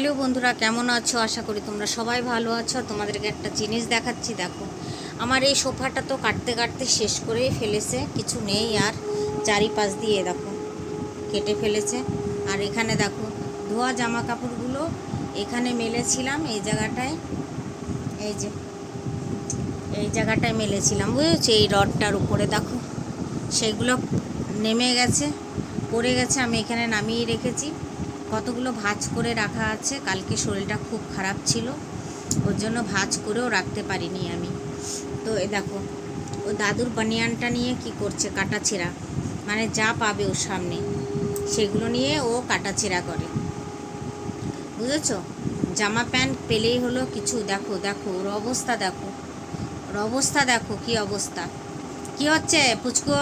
Hello বন্ধুরা, কেমন আছো? আশা করি তোমরা সবাই ভালো আছো। তোমাদেরকে একটা জিনিস দেখাচ্ছি, দেখো। আমার এই সোফাটা তো কাটতে কাটতে শেষ করেই ফেলেছে, কিছু নেই আর। চারিপাশ দিয়ে দেখো, কেটে ফেলেছে। আর এখানে দেখো, ধোয়া জামা কাপড়গুলো এখানে মেলেছিলাম, এই জায়গাটায়। এই যে, এই জায়গাটায় মেলেছিলাম, বুঝেছ? এই রডটার উপরে দেখো, সেগুলো নেমে গেছে, পড়ে গেছে, আমি এখানে নামিয়ে রেখেছি। কতগুলো ভাঁজ করে রাখা আছে? কালকে শরীরটা খুব খারাপ ছিল। ওর জন্য ভাঁজ করেও রাখতে পারিনি আমি। তো এ দেখো, ও দাদুর বানিয়ানটা নিয়ে কি করছে? কাটাছেঁড়া। মানে যা পাবে ওর সামনে। সেগুলো নিয়ে ও কাটাছেঁড়া করে। বুঝেছ? জামা প্যান্ট পেলেই হলো কিছু। দেখো দেখো, ওর অবস্থা দেখো। ওর অবস্থা দেখো, কি অবস্থা। কি হচ্ছে? পুচকো?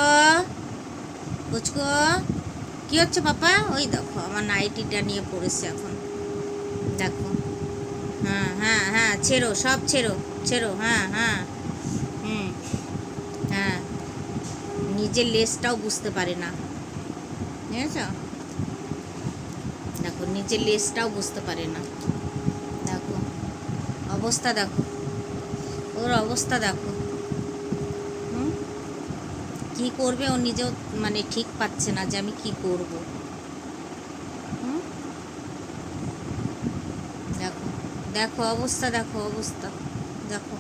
পুচকো? কি হচ্ছে পাপা? ওই দেখো, আমার নাইটিটা নিয়ে পড়েছে এখন। দেখো। হ্যাঁ হ্যাঁ হ্যাঁ ছেড়ো, সব ছেড়ো ছেড়ো হ্যাঁ হ্যাঁ হুম হ্যাঁ। নিজের লেসটাও বুঝতে পারে না। বুঝেছ? দেখো, নিজের লেসটাও বুঝতে পারে না। দেখো, অবস্থা দেখো। ওর অবস্থা দেখো। কি করবে ও নিজেও মানে ঠিক পাচ্ছে না যে আমি কি করব। দেখো দেখো অবস্থা দেখো অবস্থা, দেখো।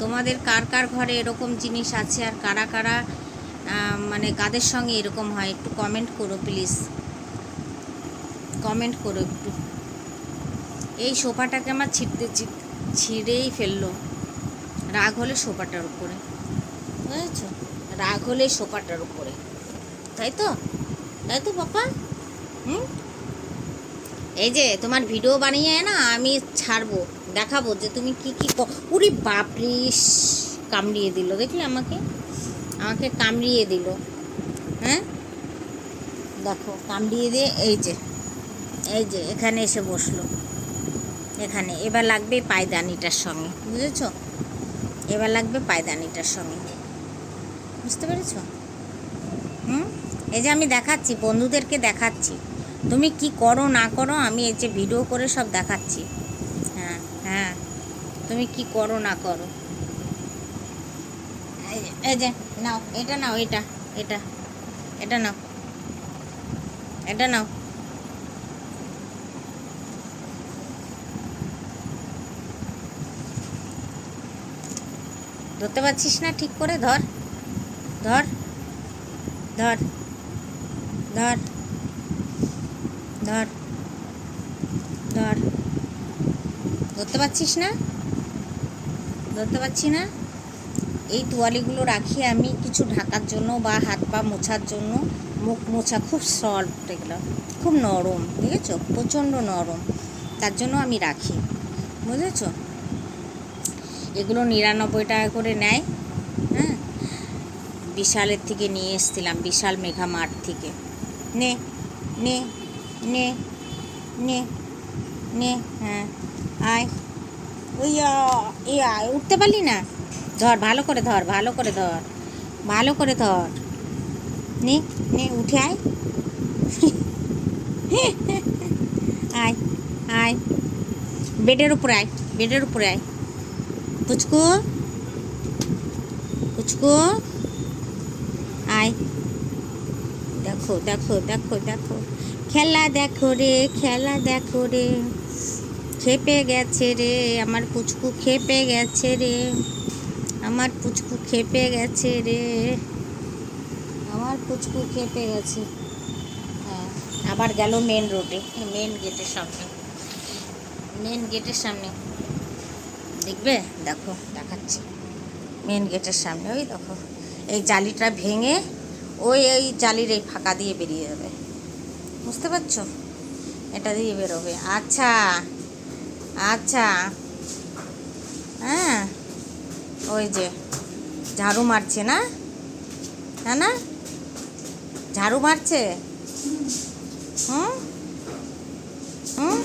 তোমাদের কার কার ঘরে এরকম জিনিস আছে আর কারা কারা মানে কাদের সঙ্গে এরকম হয়? একটু কমেন্ট করো প্লিজ কমেন্ট করো একটু। এই সোফাটাকে আমার ছিঁড়তে ছিঁড়েই ফেলল। রাগ হলে সোফাটার উপরে। বুঝেছ? রাগ হলে সোফাটার উপরে। তাই তো? তাই তো পাপা? হুম? এই যে, তোমার ভিডিও বানিয়ে না আমি ছাড়বো, দেখাবো যে তুমি কি কি উরি বাপরে কামড়িয়ে দিল। দেখলে আমাকে? আমাকে কামড়িয়ে দিল। হ্যাঁ? দেখো, কামড়িয়ে দিয়ে এই যে এই যে, এখানে এসে বসল। এখানে, এবার লাগবে পায়দানিটার সঙ্গে, বুঝেছ? এবার লাগবে পায়দানিটার সঙ্গে। বুঝতে পেরেছ? হুম? এই যে আমি দেখাচ্ছি, বন্ধুদেরকে দেখাচ্ছি। তুমি কি করো, না করো, আমি এই যে ভিডিও করে সব দেখাচ্ছি। হ্যাঁ হ্যাঁ। তুমি কি করো, না করো। এই যে, নাও, এটা নাও, এটা এটা এটা নাও। এটা নাও। ধরতে পারছিস না ঠিক করে? ধর। ধর ধর ধর ধর ধর। ধরতে পারছিস না? ধরতে পারছি না? এই তোয়ালিগুলো রাখি আমি কিছু ঢাকার জন্য বা হাত পা মোছার জন্য। মুখ মোছা খুব সফট এগুলো, খুব নরম, বুঝেছ? প্রচণ্ড নরম, তার জন্য আমি রাখি, বুঝেছ? এগুলো নিরানব্বই টাকা করে নেয়। বিশালের থেকে নিয়ে এসেছিলাম, বিশাল মেঘা মাঠ থেকে। নে নে নে নে নে হ্যাঁ আয়। ওই এ, আয়, উঠতে পারলি না? ধর, ভালো করে ধর, ভালো করে ধর, ভালো করে ধর। নে নে, উঠে আয়। আয় আয়। বেডের উপরে আয়, বেডের উপরে আয়। পুচকু পুচকু। আয় দেখো দেখো দেখো দেখো। খেলা দেখো রে, খেলা দেখো রে। খেপে গেছে রে, আমার পুচকু খেপে গেছে রে। আমার পুচকু খেপে গেছে রে। আমার পুচকু খেপে গেছে। হ্যাঁ আবার গেল মেন রোডে মেন গেটের সামনে। মেন গেটের সামনে। দেখবে? দেখো, দেখাচ্ছি। মেন গেটের সামনে, ওই দেখো। এই জালিটা ভেঙে ওই এই জালির এই ফাঁকা দিয়ে বেরিয়ে যাবে। বুঝতে পারছ? এটা দিয়ে বেরোবে। আচ্ছা। আচ্ছা। হ্যাঁ। ওই যে ঝাড়ু মারছে না? হ্যাঁ না? ঝাড়ু মারছে? হুম? হুম?